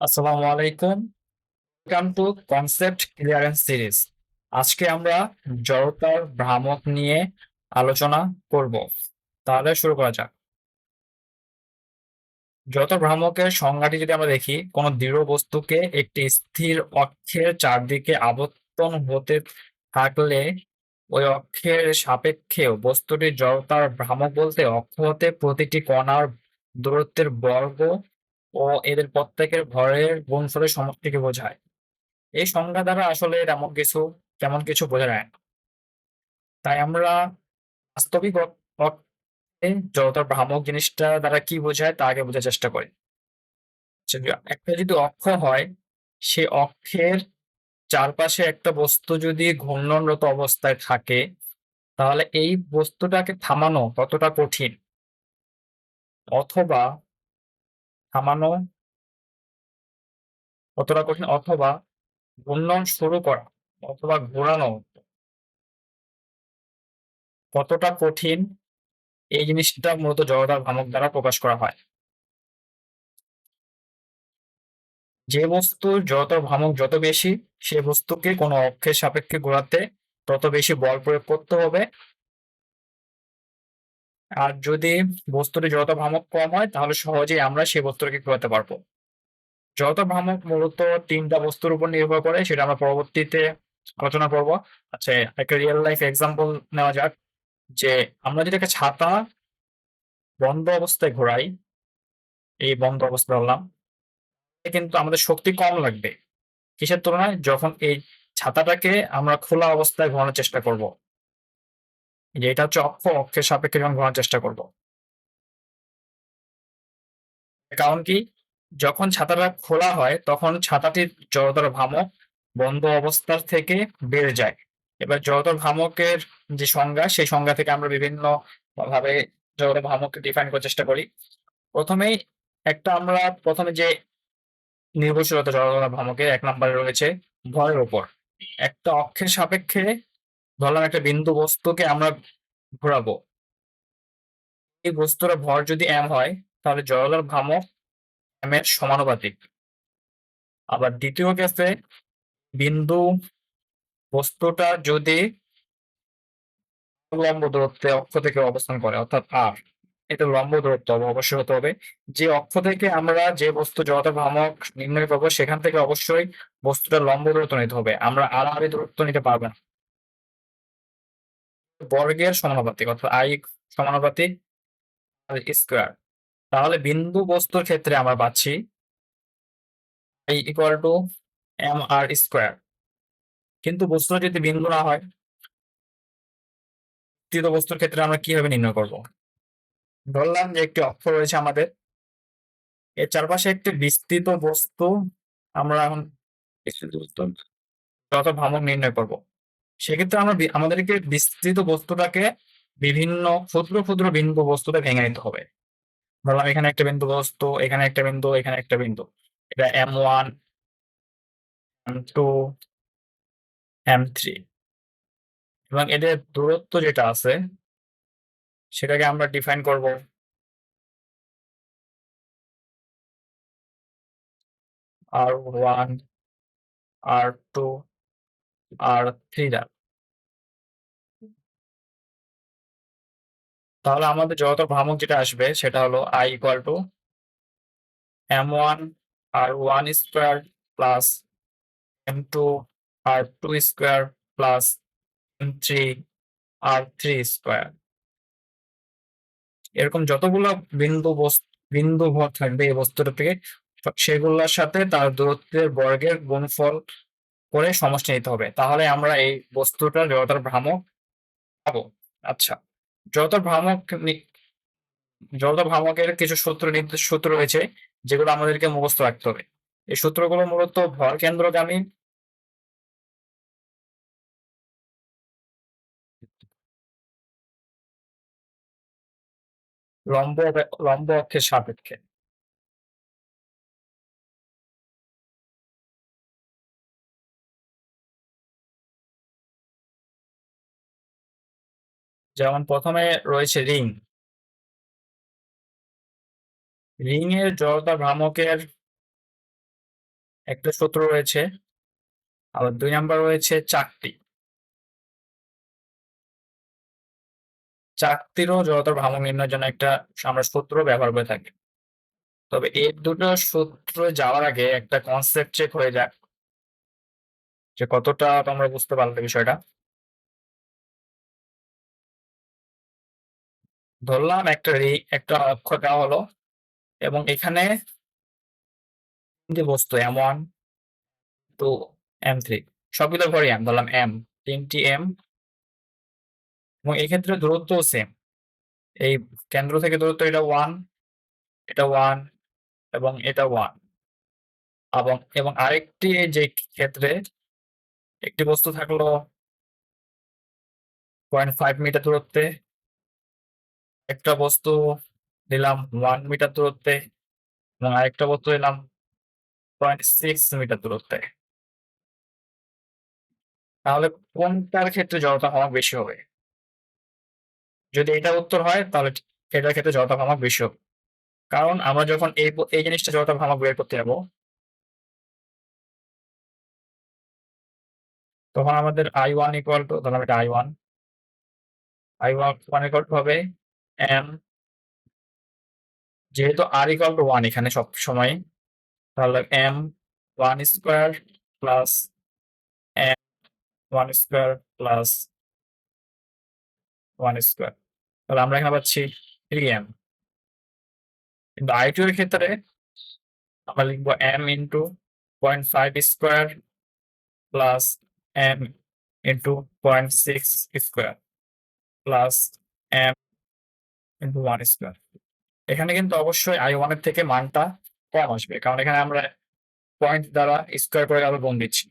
আসসালামু আলাইকুম। Welcome to concept clearance series আজকে আমরা জড়তার ভ্রামক নিয়ে আলোচনা করব। তাহলে শুরু করা যাক। জড়তার ভ্রামকের সংজ্ঞাটি যদি আমরা দেখি, কোনো দৃঢ় বস্তুকে একটি স্থির অক্ষের চারদিকে আবর্তন হতে থাকলে ওই অক্ষের সাপেক্ষে বস্তুটির জড়তার ভ্রামক বলতে অক্ষ হতে প্রতিটি কণার দূরত্বের বর্গ ও এদের প্রত্যেকের ভরের গুণফলের সমষ্টিকে বোঝায়। এই সংজ্ঞা দ্বারা আসলে তেমন কিছু তেমন কিছু বোঝা যায় না। তাই আমরা বাস্তবিক জড়তার ভ্রামক জিনিসটা দ্বারা কি বোঝায় তা আগে বোঝার চেষ্টা করি। একটা যদি অক্ষ হয়, সে অক্ষের চারপাশে একটা বস্তু যদি ঘূর্ণনরত অবস্থায় থাকে, তাহলে এই বস্তুটাকে থামানো কতটা কঠিন? অথবা থামানো কতটা কঠিন অথবা ঘূর্ণন শুরু করা অথবা ঘোরানো। কতটা কঠিন এই জিনিসটা মূলত জড়তার ভ্রামক দ্বারা প্রকাশ করা হয়। যে বস্তুর যত ভ্রামক যত বেশি, সে বস্তুকে কোনো অক্ষের সাপেক্ষে ঘোরাতে তত বেশি বল প্রয়োগ করতে হবে। আর যদি বস্তুটি যত ভ্রামক কম হয়, তাহলে সহজেই আমরা সেই বস্তুটাকে ঘোরাতে পারব। যত ভ্রামক মূলত তিনটা বস্তুর উপর নির্ভর করে, সেটা আমরা পরবর্তীতে আলোচনা করব। আচ্ছা একটা রিয়েল লাইফ এক্সাম্পল নেওয়া যাক, যে আমরা যদি একটা ছাতা বন্ধ অবস্থায় ঘোরাই, এই বন্ধ অবস্থা ধরলাম কিন্তু আমাদের শক্তি কম লাগবে। কিসের তুলনায়? যখন এই ছাতাটাকে আমরা খোলা অবস্থায় ঘোরানোর চেষ্টা করব। যে এটা হচ্ছে অক্ষ, অক্ষের সাপেক্ষে যখন ঘোরার চেষ্টা করব। কারণ কি? যখন ছাতাটা খোলা হয়, তখন ছাতাটির জড়তার ভ্রামক বন্ধ অবস্থার থেকে বেড়ে যায়। এবার জড়তার ভ্রামকের যে সংজ্ঞা, সেই সংজ্ঞা থেকে আমরা বিভিন্ন ভাবে জড়তার ভ্রামককে ডিফাইন করার চেষ্টা করি। প্রথমেই একটা আমরা প্রথমে যে নির্ভরশীলতা জড়তা ভ্রামকের এক নম্বরে রয়েছে ভরের উপর। একটা অক্ষের সাপেক্ষে ধরলাম একটা বিন্দু বস্তুকে আমরা ঘোরাবো। এই বস্তুর ভর যদি এম হয়, তাহলে জড়তার ভ্রামক এম এর সমানুপাতিক। আবার দ্বিতীয় কেসে বিন্দু বস্তুটা যদি লম্ব দূরত্বে অক্ষ থেকে অবস্থান করে, অর্থাৎ আর এটা লম্ব দূরত্ব অবশ্যই হতে হবে। যে অক্ষ থেকে আমরা যে বস্তু জড়তার ভ্রামক নির্ণয় করব, সেখান থেকে অবশ্যই বস্তুটা লম্ব দূরত্ব নিতে হবে। আমরা আড়াআড়ি দূরত্ব নিতে পারব না। বর্গের সমানুপাতিক অর্থাৎ আই সমানুপাতিক আর স্কোয়ার তাহলে বিন্দু বস্তুর ক্ষেত্রে আমরা পাচ্ছি I equal to M R square কিন্তু বস্তু যদি বিন্দু না হয়, তৃতীয় বস্তুর ক্ষেত্রে আমরা কীভাবে নির্ণয় করব? ধরলাম যে একটি অক্ষ রয়েছে আমাদের। এর চারপাশে একটি বিস্তৃত বস্তু আমরা এখন যত ভ্রামক নির্ণয় করব। সেক্ষেত্রে আমরা আমাদেরকে বিস্তৃত বস্তুটাকে বিভিন্ন ক্ষুদ্র ক্ষুদ্র বিন্দু বস্তুতে ভেঙে নিতে হবে। ধরলাম এখানে একটা বিন্দু বস্তু, এখানে একটা বিন্দু, এখানে একটা বিন্দু। এটা M one M two M three এবং এদের দূরত্ব যেটা আছে, সেটাকে আমরা ডিফাইন করব। R one R two R three দ্বারা তাহলে আমাদের যত ভ্রামক যেটা আসবে সেটা হলো I equal to M one R one square plus M two R two square plus M three R three square এরকম যতগুলো বিন্দু বিন্দু ভর থাকবে এই বস্তুটা থেকে, সেগুলোর সাথে তার দূরত্বের বর্গের গুণফল করে সমষ্টি নিতে হবে। তাহলে আমরা এই বস্তুটার জড়তার ভ্রামক পাবো। আচ্ছা জড়তার ভ্রামক জড়তা ভ্রামকের কিছু সূত্র নির্দিষ্ট সূত্র রয়েছে, যেগুলো আমাদেরকে মুখস্থ রাখতে হবে। এই সূত্রগুলো মূলত ভর কেন্দ্রগামী লম্ব লম্ব অক্ষের সাপেক্ষে। যেমন প্রথমে রয়েছে রিং। রিং এর জড়তা ভ্রামকের একটা সূত্র রয়েছে। আবার দুই নাম্বার রয়েছে চারটি চাকতিরও জড়তার ভ্রামক নির্ণয়ের জন্য একটা আমরা সূত্র ব্যবহার করে থাকি। তবে এই দুটো সূত্র যাওয়ার আগে একটা কনসেপ্ট চেক হয়ে যাক যে কতটা তোমরা বুঝতে পারলে বিষয়টা। ধরলাম একটা একটা অক্ষ দেওয়া হলো এবং এখানে বস্তু M one two M three সবগুলো ঘরে এম ধরলাম এম তিনটি এম এবং এক্ষেত্রে দূরত্বও সেম এই কেন্দ্র থেকে দূরত্ব এটা ওয়ান এটা ওয়ান এবং এটা ওয়ান এবং এবং আরেকটি যে ক্ষেত্রে একটি বস্তু থাকল পয়েন্ট ফাইভ মিটার দূরত্বে একটা বস্তু নিলাম ওয়ান মিটার দূরত্বে এবং আরেকটা বস্তু নিলাম পয়েন্ট সিক্স মিটার দূরত্বে। তাহলে কোনটার ক্ষেত্রে জড়তা কমাক বেশি হবে? যদি এটা উত্তর হয়, তাহলে এটার ক্ষেত্রে জড়তা কমাক বেশি হবে। কারণ আমরা যখন এই এই জিনিসটা জড়তা ভ্রামক বের করতে যাব, তখন আমাদের আই ওয়ান ইকুয়াল টু ধরলাম এটা I one I one equal to হবে এম যেহেতু আর ইকুয়াল টু ওয়ান এখানে সব সময়, তাহলে M one square plus M one square plus one square তাহলে আমরা এখানে পাচ্ছি থ্রি এম কিন্তু আই টু এর ক্ষেত্রে আমরা লিখব M into point five square plus M into point six square plus M one square এখানে কিন্তু অবশ্যই আই ওয়ানের থেকে মানটা কম আসবে, কারণ এখানে আমরা পয়েন্ট দ্বারা স্কোয়ার করে আবার গুণ দিচ্ছি।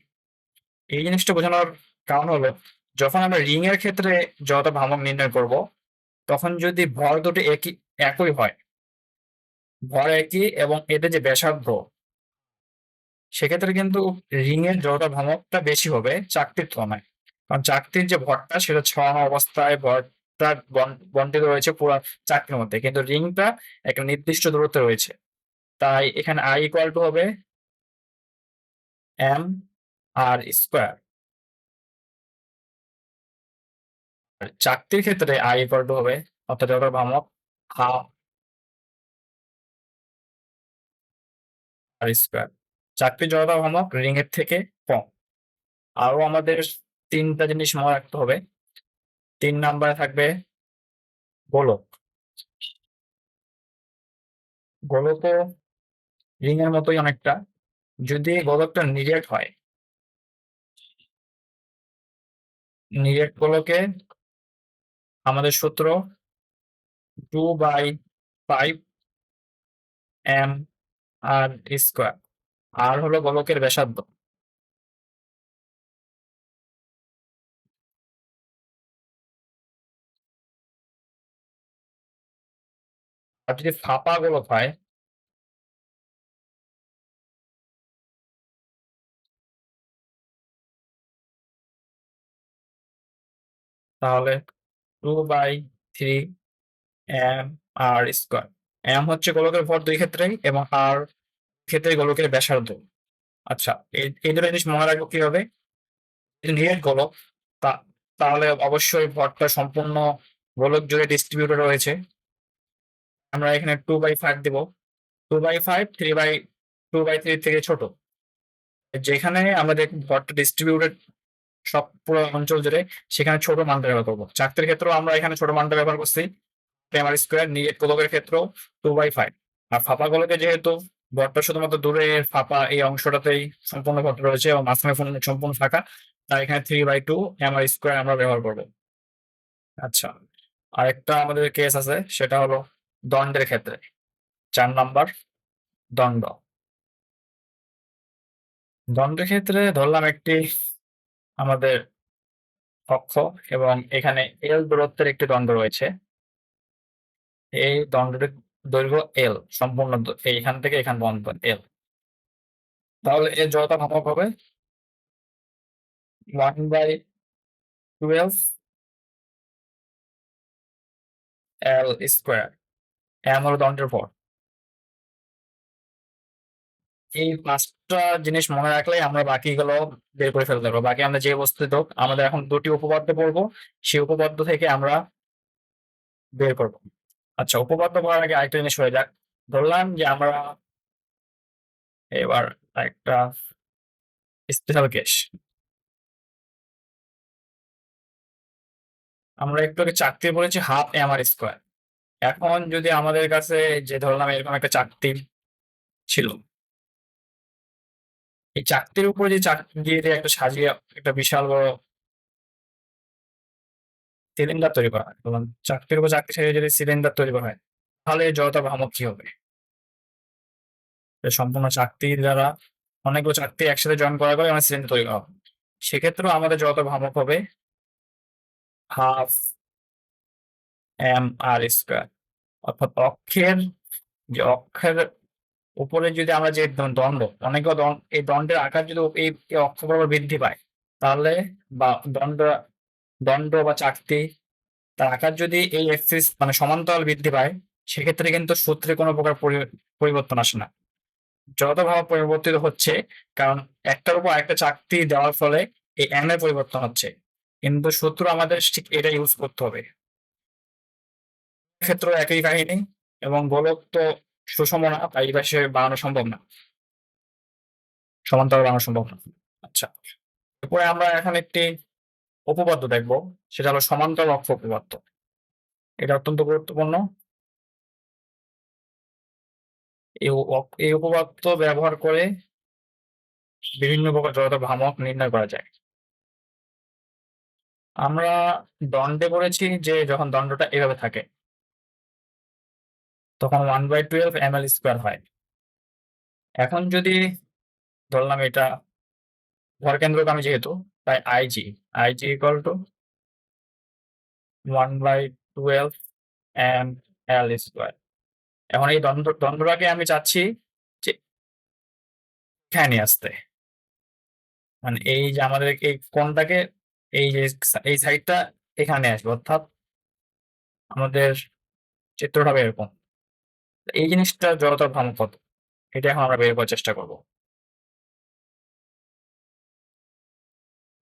এই জিনিসটা বোঝানোর কারণ হলো, যখন আমরা রিং এর ক্ষেত্রে যত ভ্রামক নির্ণয় করব, তখন যদি ভর দুটো একই একই হয়, ভর একই এবং এতে যে ব্যাসার্ধ, সেক্ষেত্রে কিন্তু রিং এর জড়তা ভ্রামকটা বেশি হবে চাকতির তুলনায়। কারণ চাকতির যে ভরটা, সেটা ছড়ানো অবস্থায় ভরটা বন- বন্টিত রয়েছে পুরো চাকরির মধ্যে। কিন্তু রিংটা একটা নির্দিষ্ট দূরত্বে রয়েছে। তাই এখানে আই ইকুয়াল টু হবে এম আর স্কোয়ার আর চাকতির ক্ষেত্রে আই ইকুয়াল টু হবে অর্থাৎ জড়তা ভ্রামক হাফ আর স্কোয়ার চাকতির জড়তা ভ্রামক রিং এর থেকে কম। আরও আমাদের তিনটা জিনিস মনে রাখতে হবে। তিন নাম্বারে থাকবে গোলক। গোলক রিং এর মতোই অনেকটা। যদি গোলকটা নিরেট হয়, নিরেট গোলকে আমাদের সূত্র two by five M R square. R হলো গোলকের ব্যাসার্ধ। আর যদি ফাঁপা গোলক হয় তাহলে two by three M R square. M হচ্ছে গোলকের ভর দুই ক্ষেত্রেই এবং আর ক্ষেত্রে গোলকের ব্যাসার্ধ। আচ্ছা এই দুটো জিনিস মনে রাখব কীভাবে? নিরেট গোলক তাহলে অবশ্যই ভরটা সম্পূর্ণ গোলক জুড়ে ডিস্ট্রিবিউটেড রয়েছে। আমরা এখানে টু বাই ফাইভ দিব। Two by five three by two by three থেকে ছোট। যেখানে আমরা আমাদের ভরটা ডিস্ট্রিবিউটেড সব পুরো অঞ্চল জুড়ে, সেখানে ছোট মানটা ব্যবহার করব। চাকতির ক্ষেত্রেও আমরা এখানে ছোট মানটা ব্যবহার করছি। টেমার স্কোয়ার নিরেট গোলকের ক্ষেত্রেও টু বাই ফাইভ আর ফাঁপা গোলকে যেহেতু ভরটা শুধুমাত্র দূরে, ফাঁপা এই অংশটাতেই সম্পূর্ণ ভরটা রয়েছে এবং মাঝখানে সম্পূর্ণ ফাঁকা, তাই এখানে three by two M R square আমরা ব্যবহার করব। আচ্ছা আরেকটা আমাদের কেস আছে, সেটা হলো দণ্ডের ক্ষেত্রে। চার নাম্বার দণ্ড দণ্ডের ক্ষেত্রে ধরলাম একটি আমাদের অক্ষ এবং এখানে এল দূরত্বের একটি দণ্ড রয়েছে। এই দণ্ডটির দৈর্ঘ্য এল সম্পূর্ণ এইখান থেকে এখান পর্যন্ত এল তাহলে এর জড়তা ভ্রামক হবে one by twelve L square M দণ্ডের ভর এই পাঁচটা জিনিস মনে রাখলেই আমরা বাকিগুলো বের করে ফেলতে পারব। বাকি আমরা যে বস্তু হোক, আমাদের এখন দুটি উপপাদ্য পড়ব, সেই উপপাদ্য থেকে আমরা বের করব। আচ্ছা উপপাদ্য পড়ার আগে আরেকটা জিনিস হয়ে যাক। ধরলাম যে আমরা এবার একটা স্পেশাল কেস আমরা একটু আগে চাকতি বলেছি হাফ এম আর স্কোয়ার এখন যদি আমাদের কাছে যে ধরলাম এরকম একটা চাকতি ছিল, এই চাকতির উপরে যে চাকতি দিয়ে দিয়ে একটা সাজিয়ে একটা বিশাল বড় সিলিন্ডার তৈরি করা হয় ধরলাম চাকতির উপর চাকতি সাজিয়ে যদি সিলিন্ডার তৈরি করা হয়, তাহলে জড়তা ভ্রামক কি হবে সম্পূর্ণ চাকতি দ্বারা অনেকগুলো চাকতি একসাথে জয়েন করা করে আমার সিলিন্ডার তৈরি করা হবে। সেক্ষেত্রেও আমাদের জড়তা ভ্রামক হবে হাফ এম আর স্কোয়ার অর্থাৎ অক্ষের যে অক্ষের উপরে যদি আমরা যে দণ্ড দণ্ড এই দণ্ডের আকার যদি এই অক্ষ বরাবর বৃদ্ধি পায়, তাহলে বা দণ্ড দণ্ড বা চাকতি, তার আকার যদি এই এক্সিস মানে সমান্তরাল বৃদ্ধি পায়, সেক্ষেত্রে কিন্তু সূত্রে কোনো প্রকার পরি- পরিবর্তন আসে না। যতভাবে পরিবর্তিত হচ্ছে, কারণ একটার উপর একটা চাকতি দেওয়ার ফলে এই এম এর পরিবর্তন হচ্ছে। কিন্তু সূত্র আমাদের ঠিক এটা ইউজ করতে হবে। ক্ষেত্রে একই কাহিনী এবং গোলক তো সুষম না, তাই পাশে বানানো সম্ভব না। সমান্তরাল বানানো সম্ভব না। আচ্ছা এরপরে আমরা এখন একটি উপপাদ্য দেখব, সেটা হলো সমান্তরাল অক্ষ উপপাদ্য। এটা অত্যন্ত গুরুত্বপূর্ণ। এই উপপাদ্য ব্যবহার করে বিভিন্ন প্রকার জড়তার ভ্রামক নির্ণয় করা যায়। আমরা দণ্ডে পড়েছি যে যখন দণ্ডটা এভাবে থাকে তখন one by twelve M L square হয়। এখন যদি ধরলাম এটা ভরকেন্দ্রগামী যেহেতু, তাই IG IG equal to one by twelve M L square এখন এই দ্বন্দ্ব, দ্বন্দ্বটাকে আমি চাচ্ছি যে এখানে আসতে। মানে এই যে আমাদের এই কোণটাকে, এই যে এই সাইডটা এখানে আসবে, অর্থাৎ আমাদের চিত্রটা হবে এরকম এই জিনিসটা জড়তার ভ্রামক কত এটা এখন আমরা বের করার চেষ্টা করব।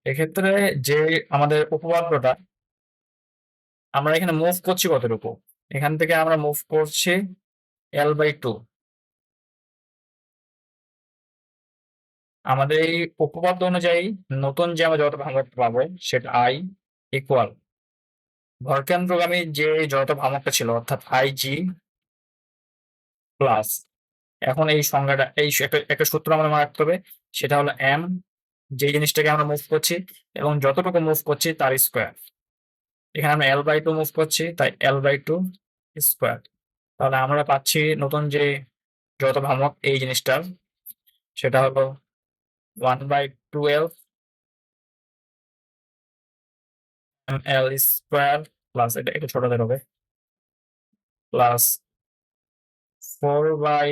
এক্ষেত্রে যে আমাদের উপপাদ্যটা, আমরা এখানে মুভ করছি কতটুকু? এখান থেকে আমরা মুভ করছি এল বাই টু আমাদের এই উপপাদ্য অনুযায়ী নতুন যে আমরা যত ভ্রামক পাবো, সেটা আই ইকুয়াল ভরকেন্দ্রগামী যে যত ভ্রামকটা ছিল, অর্থাৎ আই জি প্লাস এখন এই সংজ্ঞাটা, এই একটা সূত্র আমাদের মনে রাখতে হবে, সেটা হলো এম যে জিনিসটাকে আমরা মুভ করছি, এবং যতটুকু মুভ করছি তার স্কোয়ার এখানে আমরা এল বাই টু মুভ করছি, তাই এল বাই টু স্কোয়ার তাহলে আমরা পাচ্ছি নতুন যে যত ভ্রামক এই জিনিসটার, সেটা হলো one by twelve M L square plus এটা একটু ছোটদের হবে plus four by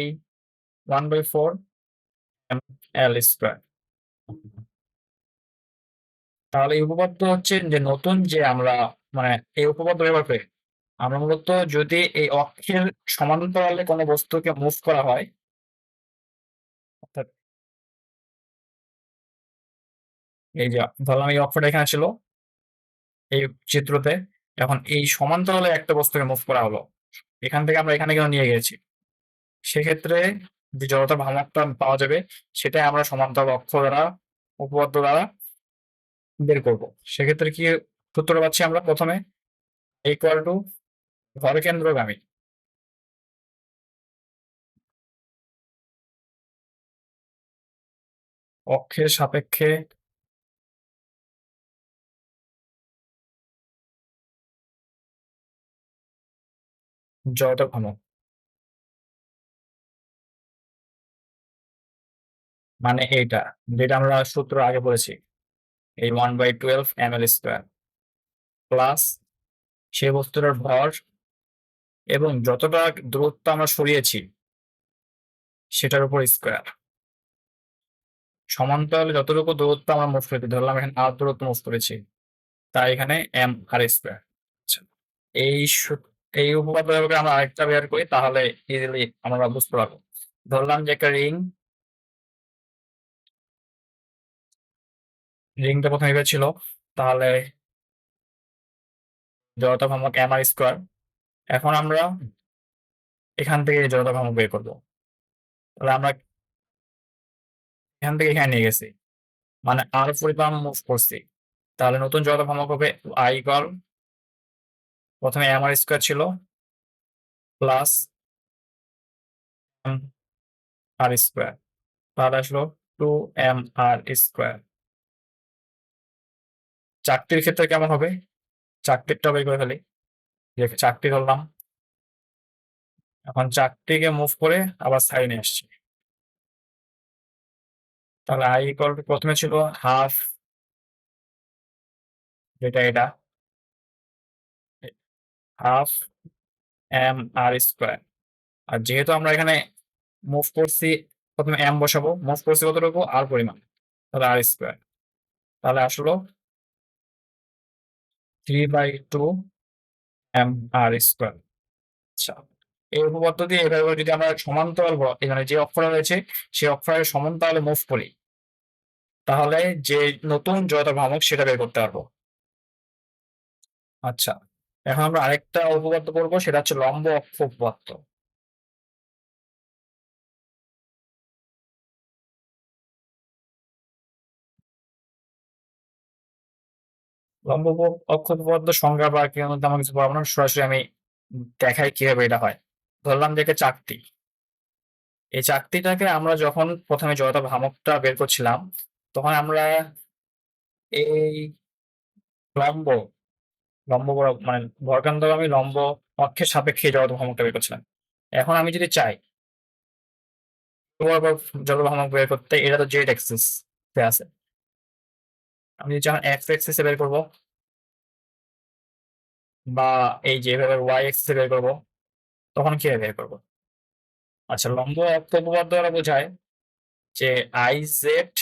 one by four L square তাহলে এই উপপাদ্য হচ্ছে যে নতুন যে আমরা মানে এই উপপাদ্য ব্যবহার করে, আমরা মূলত যদি এই অক্ষের সমান্তরালে কোনো বস্তুকে মুভ করা হয়, অর্থাৎ এই যে, ধরলাম এই অক্ষটা এখানে ছিল, এই চিত্রতে, এখন এই সমান্তরালে একটা বস্তুকে মুভ করা হলো। এখান থেকে আমরা এখানে কেন নিয়ে গেছি? সেক্ষেত্রে জড়তা ভ্রামকটা পাওয়া যাবে। সেটাই আমরা সমান্তরাল অক্ষ দ্বারা, উপপাদ্য দ্বারা বের করব। সেক্ষেত্রে কি সূত্র পাচ্ছি আমরা প্রথমে? ইকুয়াল টু ভরকেন্দ্রগামী। অক্ষের সাপেক্ষে জড়তা ভ্রামক মানে এইটা, যেটা আমরা সূত্র আগে বলেছি। এই one by twelve M L square plus সে বস্তুটার ভর এবং যতটা দূরত্ব আমরা সরিয়েছি, সেটার উপর স্কোয়ার সমান্তরালে যতটুকু দূরত্ব আমরা মুভ করেছি, ধরলাম এখানে আর দূরত্ব মুভ করেছি তাই এখানে এম আর স্কোয়ার এই এই উপপাদ্য আমরা আরেকটা বের করি, তাহলে ইজিলি আমরা বুঝতে পারব। ধরলাম যে একটা রিং রিংটা প্রথমে ছিল। তাহলে জড়তা ভ্রামক এম আর স্কোয়ার এখন আমরা এখান থেকে জড়তা ভ্রামক বের করব। তাহলে আমরা এখান থেকে এখানে নিয়ে গেছি। মানে আর পরিমাণ মুভ করছি। তাহলে নতুন জড়তা ভ্রামক হবে আই ইকুয়াল প্রথমে এম আর স্কোয়ার ছিল প্লাস আর স্কোয়ার তাহলে আসলো টু এম আর স্কোয়ার চারটির ক্ষেত্রে কেমন হবে? চারটিরটা বের করে ফেলি। যে চারটি ধরলাম। এখন চারটিকে মুভ করে আবার সাইডে আসছি। তাহলে আই ইকুয়াল প্রথমে ছিল হাফ যেটা এটা। হাফ এম আর স্কোয়ার আর যেহেতু আমরা এখানে মুভ করছি, প্রথমে এম বসাবো। মুভ করছি কতটুকু? আর পরিমাণ। তাহলে আর স্কোয়ার তাহলে আসলো three by two M R square আচ্ছা এই উপপাদ্য দিয়ে এভাবে যদি আমরা সমান্তরাল এখানে যে অক্ষর রয়েছে, সেই অক্ষরের সমান্তরালে মুভ করি, তাহলে যে নতুন জড়তা ভ্রামক সেটা বের করতে পারব। আচ্ছা এখন আমরা আরেকটা উপপাদ্য করব সেটা হচ্ছে লম্ব অক্ষ উপপাদ্য। লম্ব উপ- সংজ্ঞা বা কি আমার কিছু পড়াবো না সরাসরি আমি দেখাই কীভাবে এটা হয়। ধরলাম যে চাকতি। এই চাকতিটাকে আমরা যখন প্রথমে জড়তা ভ্রামকটা বের করছিলাম, তখন আমরা এই লম্ব লম্ব মানে বর্গান্তগামী লম্ব অক্ষের সাপেক্ষে জড়তা ভ্রামকটা বের করছিলাম। এখন আমি যদি চাই, জড়তা ভ্রামক বের করতে, এটা তো জেড অ্যাক্সিস আছে। আমি যখন এক্স অ্যাক্সিসে বের করব বা এই যে এভাবে ওয়াই অ্যাক্সিসে বের করব, তখন কীভাবে বের করব? আচ্ছা লম্ব অক্ষ উপপাদ্য দ্বারা বোঝায় যে I Z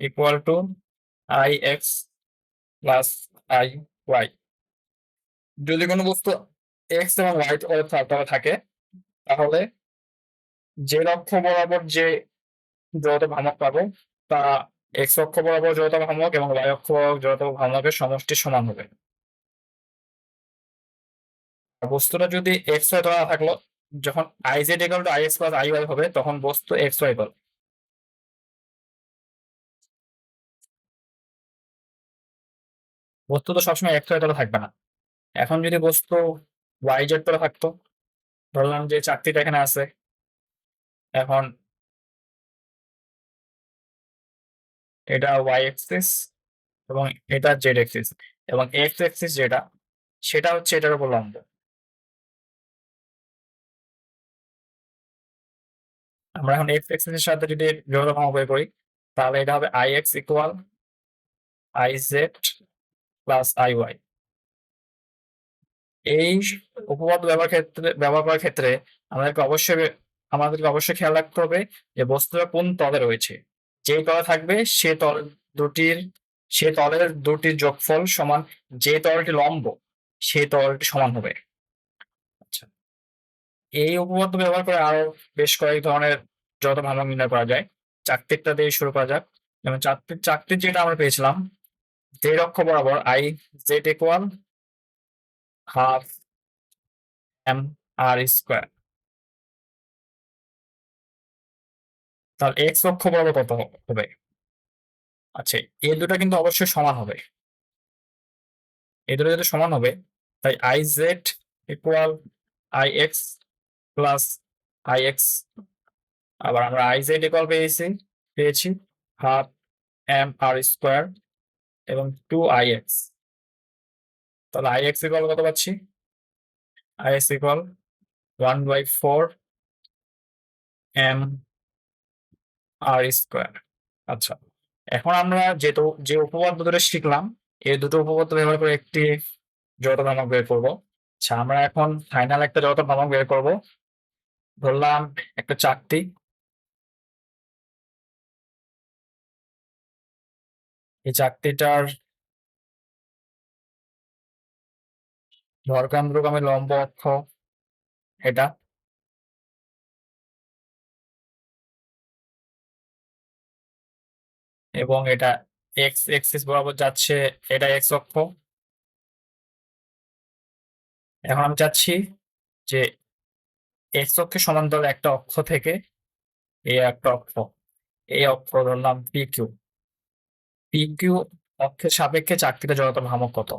equal to I X plus I Y যদি কোনো বস্তু এক্স এবং ওয়াই তলে থাকে, তাহলে যে অক্ষ বরাবর যে জড়তা ভ্রামক পাবো তা এক্স অক্ষ বরাবর জড়তা ভ্রামক এবং ওয়াই অক্ষ বরাবর জড়তা ভ্রামকের সমষ্টি সমান হবে। বস্তুটা যদি এক্স ওয়াই তলা থাকল, যখন I Z equal to I X plus I Y হবে, তখন বস্তু এক্স ওয়াই বল বস্তু তো সবসময় এক্স ওয়াই তলা থাকবে না। এখন যদি বস্তু ওয়াই জেড তলা থাকতো, ধরলাম যে চাকতিটা এখানে আছে, এখন এটা ওয়াই এক্সিস এবং এটা জেড এক্সিস এবং এক্স এক্সিস যেটা, সেটা হচ্ছে এটার উপর লম্ব। আমরা এখন এক্স এক্সিসের সাথে যদি ভ্রামক বের করি, তাহলে এটা হবে I X equal I Z plus I Y এই উপপাদ্য ব্যবহার ক্ষেত্রে, ব্যবহার করার ক্ষেত্রে আমাদেরকে অবশ্যই আমাদেরকে অবশ্যই খেয়াল রাখতে হবে যে বস্তুটা কোন তলে রয়েছে। যে তলে থাকবে, সে তল দুটির, সে তলের দুটির যোগফল সমান যে তলটি লম্ব সেই তলটি সমান হবে। আচ্ছা। এই উপপাদ্য ব্যবহার করে আরও বেশ কয়েক ধরনের যত ভালো নির্ণয় করা যায় চাকতিরটা দিয়ে শুরু করা যাক। যেমন চাকতির চাকতির যেটা আমরা পেয়েছিলাম জেড অক্ষ বরাবর I Z equal half M R square তাহলে এক্স অক্ষ বরাবর কত হবে? আচ্ছা এই দুটো কিন্তু অবশ্যই সমান হবে। এই দুটো যদি সমান হবে, তাই I Z equal I X plus I X আবার আমরা আই জেড ইকুয়াল পেয়েছি পেয়েছি হাফ এম আর স্কোয়ার এবং টু আই এক্স তাহলে আই এক্স ইকুয়াল কত পাচ্ছি? I X equal one by four M R square আচ্ছা এখন আমরা যেহেতু, যে উপপাদ্য দুটো শিখলাম, এই দুটো উপপাদ্য ব্যবহার করে একটি জড়তা ভ্রামক বের করব। আচ্ছা আমরা এখন ফাইনাল একটা জড়তা ভ্রামক বের করব। ধরলাম একটা চাকতি এই চাকতিটার ভরকেন্দ্রগামী লম্ব অক্ষ, এটা এবং এটা এক্স এক্সিস বরাবর যাচ্ছে, এটা এক্স অক্ষ। এখন আমি চাচ্ছি যে এক্স অক্ষের সমান্তরাল একটা অক্ষ থেকে এই একটা অক্ষ। এই অক্ষ ধরলাম পি কিউ পি কিউ অক্ষের সাপেক্ষে চাকতিটা জড়তার ভ্রামক কত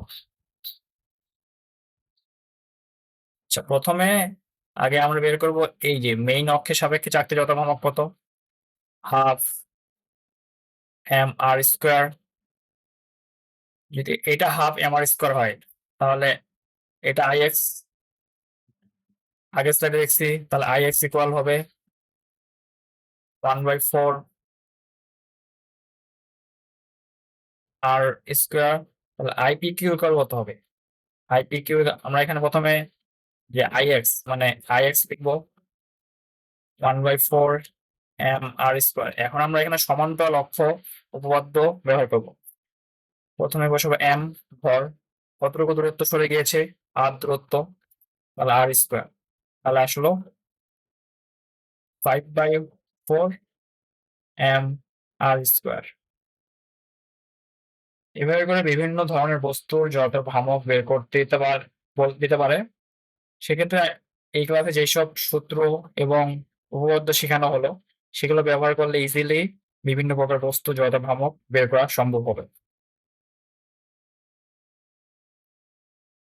আচ্ছা প্রথমে আগে আমরা বের করব এই যে মেইন অক্ষের সাপেক্ষে চাকতি জড়তার ভ্রামক কত হাফ এম আর স্কোয়ার যদি এটা হাফ এম আর স্কোয়ার হয়, তাহলে এটা আই এক্স আগের স্লাইডে দেখছি, তাহলে আই এক্স ইকুয়াল হবে one by four R square তাহলে আইপি কিউ ইকুয়াল কত হবে? আইপি কিউ আমরা এখানে প্রথমে যে আই এক্স মানে আই এক্স লিখব one by four M R square এখন আমরা এখানে সমান্তরাল অক্ষ উপপাদ্য ব্যবহার করব। প্রথমে বসাবো এম ভর। কতটুকু দূরত্ব সরে গিয়েছে? আর দূরত্ব তাহলে আর স্কোয়ার তাহলে আসলো five by four M R square এভাবে করে বিভিন্ন ধরনের বস্তুর যত ভ্রামক বের করতে দিতে পার দিতে পারে। সেক্ষেত্রে এই ক্লাসে যেসব সূত্র এবং উপপাদ্য শেখানো হলো সেগুলো ব্যবহার করলে ইজিলি বিভিন্ন প্রকার বস্তু জয়দা ভ্রামক বের করা সম্ভব হবে।